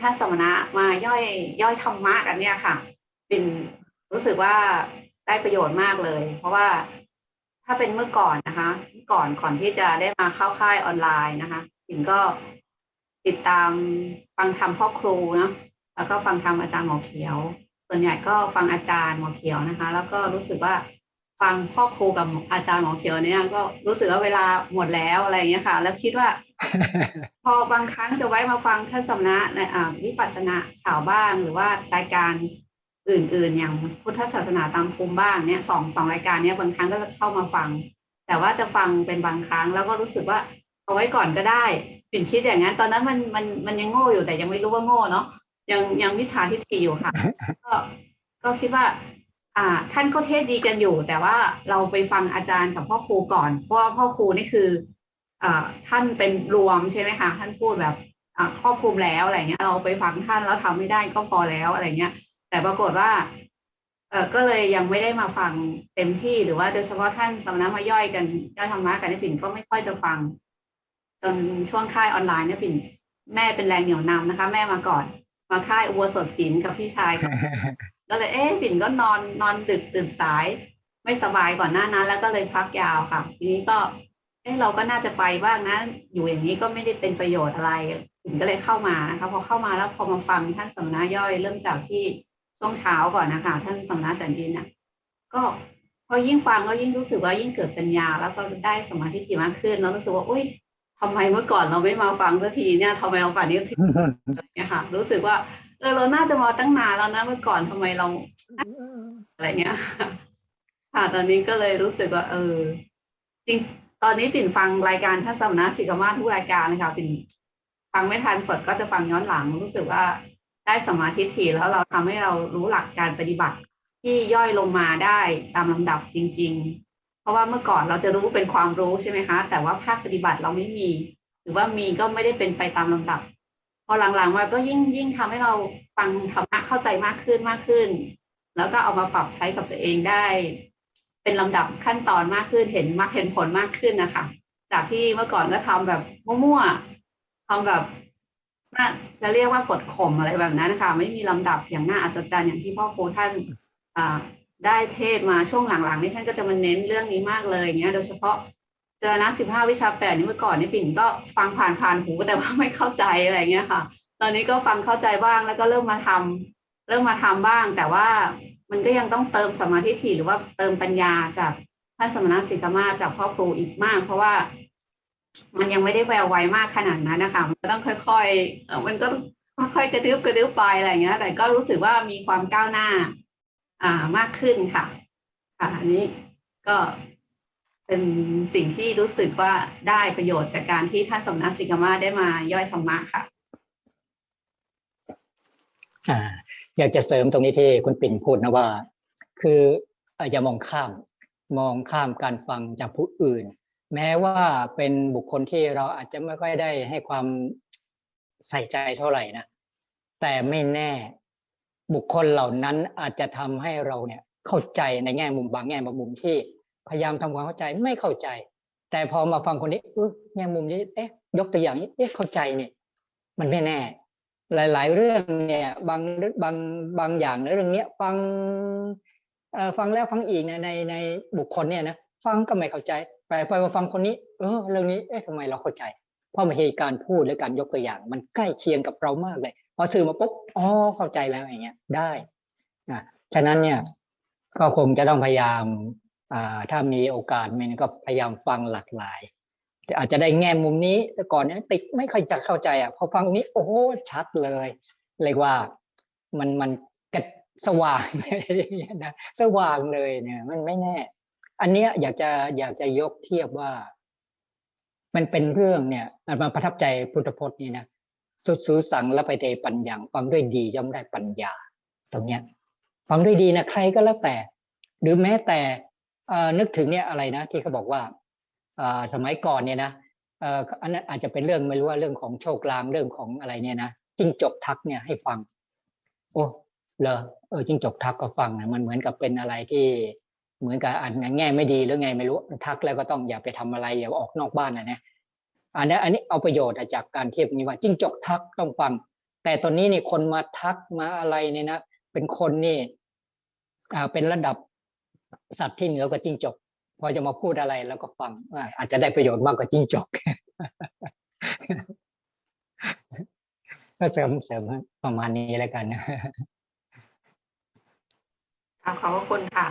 ถ้าสมณะมาย่อยย่อยธรรมะกันเนี่ยค่ะเป็นรู้สึกว่าได้ประโยชน์มากเลย เพราะว่าถ้าเป็นเมื่อก่อนนะคะเมื่อก่อนก่อนที่จะได้มาเข้าค่ายออนไลน์นะคะปิ่นก็ติดตามฟังธรรมพ่อครูเนาะแล้วก็ฟังธรรมอาจารย์หมอเขียว ส่วนใหญ่ก็ฟังอาจารย์หมอเขียวนะคะ แล้วก็รู้สึกว่าฟังพ่อครูกับอาจารย์หมอเขียวเนี่ยก็รู้สึกว่าเวลาหมดแล้วอะไรอย่างเงี้ยค่ะ แล้วคิดว่า พอบางครั้งจะไว้มาฟังท่านสำนักในอ่าวิปัสสนาข่าวบ้างหรือว่ารายการอื่น ๆ อย่างพุทธศาสนาตามภูมิบ้างเนี่ยสองสองรายการเนี้ยบางครั้งก็จะเข้ามาฟัง แต่ว่าจะฟังเป็นบางครั้งแล้วก็รู้สึกว่าเอาไว้ก่อนก็ได้ปิ่นคิดอย่างนั้น ตอนนั้นมันมันมันยังโง่อยู่แต่ยังไม่รู้ว่าโง่เนาะยังยังวิชาทิฏฐิอยู่ค่ะ ก็ก็คิดว่า อ่า ท่านก็เทศดีกันอยู่ แต่ว่าเราไปฟังอาจารย์กับพ่อครูก่อนเพราะว่าพ่อครูนี่คือ ท่านเป็นรวมใช่ไหมคะท่านพูดแบบครอบคลุมแล้วอะไรเงี้ย เราไปฟังท่านแล้วทำไม่ได้ก็พอแล้วอะไรเงี้ย แต่ปรากฏว่าเออก็เลยยังไม่ได้มาฟังเต็มที่หรือว่าโดยเฉพาะท่านสำนักมาย่อยกันย่อยธรรมะกันนี่ปิ่นก็ไม่ค่อยจะฟัง จนช่วงค่ายออนไลน์เนี่ยปิ่นแม่เป็นแรงเหนี่ยวนำนะคะ แม่มาก่อน มาค่ายอุโบสถศิลกับพี่ชายก็เลยเอ๊ะปิ่นก็นอนนอนดึกตื่นสาย ไม่สบายก่อนหน้านั้น แล้วก็เลยพักยาวค่ะ ทีนี้ก็ เอ๊ะเราก็น่าจะไปบ้างนะ อยู่อย่างนี้ก็ไม่ได้เป็นประโยชน์อะไรปิ่นก็เลยเข้ามานะคะพอเข้ามาแล้วพอมาฟังท่านสำนักย่อยเริ่มจากที่ช่วงเช้าก่อนนะคะ ท่านสำนักแสนดินน่ะ ก็พอยิ่งฟังก็ยิ่งรู้สึกว่ายิ่งเกิดปัญญา แล้วก็ได้สมาธิถี่มากขึ้นแล้วรู้สึกว่าอุ้ยทำไมเมื่อก่อนเราไม่มาฟังสักทีเนี่ยทำไมเราป่านนี้ถึงเนี่ยค่ะ รู้สึกว่าเออเราน่าจะมาตั้งนานแล้วนะเมื่อก่อนทำไมเราอะไรเงี้ยค่ะตอนนี้ก็เลยรู้สึกว่า เออ จริง ตอนนี้ปิ่นฟังรายการท่านสมณะสิกขามาทุกรายการเลยค่ะปิ่นฟังไม่ทันสดก็จะฟังย้อนหลังรู้สึกว่าได้สมาธิถี่แล้วเราทำให้เรารู้หลักการปฏิบัติที่ย่อยลงมาได้ตามลำดับจริง ๆ เพราะว่าเมื่อก่อนเราจะรู้เป็นความรู้ใช่ไหมคะ แต่ว่าภาคปฏิบัติเราไม่มี หรือว่ามีก็ไม่ได้เป็นไปตามลำดับ พอหลังๆมาก็ยิ่งยิ่งทำให้เราฟังธรรมะเข้าใจมากขึ้นมากขึ้น แล้วก็เอามาปรับใช้กับตัวเองได้ เป็นลำดับขั้นตอนมากขึ้นเห็นมากเห็นผลมากขึ้นนะคะ จากที่เมื่อก่อนก็ทำแบบมั่วๆทำแบบน่าจะเรียกว่ากดข่มอะไรแบบนั้นนะคะไม่มีลำดับอย่างน่าอัศจรรย์อย่างที่พ่อครูท่านได้เทศมาช่วงหลังๆนี่ท่านก็จะมาเน้นเรื่องนี้มากเลยอย่างเงี้ย โดยเฉพาะเจรณะสิบห้าวิชาแปดนี่เมื่อก่อนนี่ปิ่นก็ฟังผ่านผ่านหูแต่ว่าไม่เข้าใจอะไรเงี้ยค่ะ ตอนนี้ก็ฟังเข้าใจบ้างแล้วก็เริ่มมาทำเริ่มมาทำบ้าง แต่ว่า มันก็ยังต้องเติมสมาธิถี่หรือว่าเติมปัญญาจากท่านสมณะสิกขามาจากพ่อครูอีกมาก เพราะว่ามันยังไม่ได้แววไวมากขนาดนั้นนะคะ มันก็ต้องค่อยๆมันก็ค่อยๆกระดึบกระดึบไปอะไรอย่างเงี้ย แต่ก็รู้สึกว่ามีความก้าวหน้า อ่ามากขึ้นค่ะ ค่ะอันนี้ก็เป็นสิ่งที่รู้สึกว่าได้ประโยชน์จากการที่ท่านสมณะสิกขามาได้มาย่อยธรรมะค่ะ อ่า อยากจะเสริมตรงนี้ที่คุณปิ่นพูดนะว่า คืออย่ามองข้าม มองข้ามการฟังจากผู้อื่น แม้ว่าเป็นบุคคลที่เราอาจจะไม่ค่อยได้ให้ความใส่ใจเท่าไหร่นะแต่ไม่แน่บุคคลเหล่านั้นอาจจะทำให้เราเนี่ยเข้าใจในแง่มุมบางแง่บางมุมที่พยายามทำความเข้าใจไม่เข้าใจ แต่พอมาฟังคนนี้เออแง่มุมนี้เอ๊ะยกตัวอย่างนี้เอ๊ะเข้าใจเนี่ยมันไม่แน่ หลาย ๆ เรื่องเนี่ยบางบางบางอย่างในเรื่องเนี้ยฟังเอ่อฟังแล้วฟังอีกเนี่ยในในบุคคลเนี่ยนะฟังก็ไม่เข้าใจ ไปไปมาฟังคนนี้ เออเรื่องนี้เอ๊ะทำไมเราเข้าใจ เพราะมันเหตุการพูดและการยกตัวอย่าง มันใกล้เคียงกับเรามากเลย พอสื่อมาปุ๊บอ๋อเข้าใจแล้วอย่างเงี้ยได้นะฉะนั้นเนี่ยก็คงจะต้องพยายามอ่าถ้ามีโอกาสมันก็พยายามฟังหลากหลาย อาจจะได้แง่มุมนี้แต่ก่อนเนี้ยติดไม่ค่อยจะเข้าใจอะพอฟังนี้โอ้โหชัดเลยเรียกว่ามันมันกระสว่างนะสว่างเลยเนี่ย มันไม่แน่ อันเนี้ยอยากจะอยากจะยกเทียบว่า มันเป็นเรื่องเนี่ยมาประทับใจพุทธพจน์นี่นะสุดสูสังและไปเตปัญญังฟังด้วยดีย่อมได้ปัญญา ตรงเนี้ยฟังด้วยดีนะใครก็แล้วแต่ หรือแม้แต่อ่อนึกถึงเนี่ยอะไรนะที่เขาบอกว่า สมัยก่อนเนี่ยนะอ่ออันนั้นอาจจะเป็นเรื่องไม่รู้ว่าเรื่องของโชคลางเรื่องของอะไรเนี่ยนะจิ้งจกทักเนี่ยให้ฟัง โอ้เหรอเออจิ้งจกทักก็ฟังนะมันเหมือนกับเป็นอะไรที่เหมือนกับอ่านแง่ไม่ดีหรือไงไม่รู้ทักแล้วก็ต้องอย่าไปทำอะไรอย่าออกนอกบ้านนะเนี่ยอันนี้อันนี้เอาประโยชน์จากการเทียบนี้ว่าจิ้งจกทักต้องฟัง แต่ตอนนี้นี่คนมาทักมาอะไรเนี่ยนะเป็นคนนี่อ่าเป็นระดับสัตว์ที่เหนือกว่าจิ้งจก พอจะมาพูดอะไรแล้วก็ฟังอาจจะได้ประโยชน์มากกว่าจิ้งจกก็เสริมเสริมประมาณนี้แล้วกันนะขอบคุณค่ะ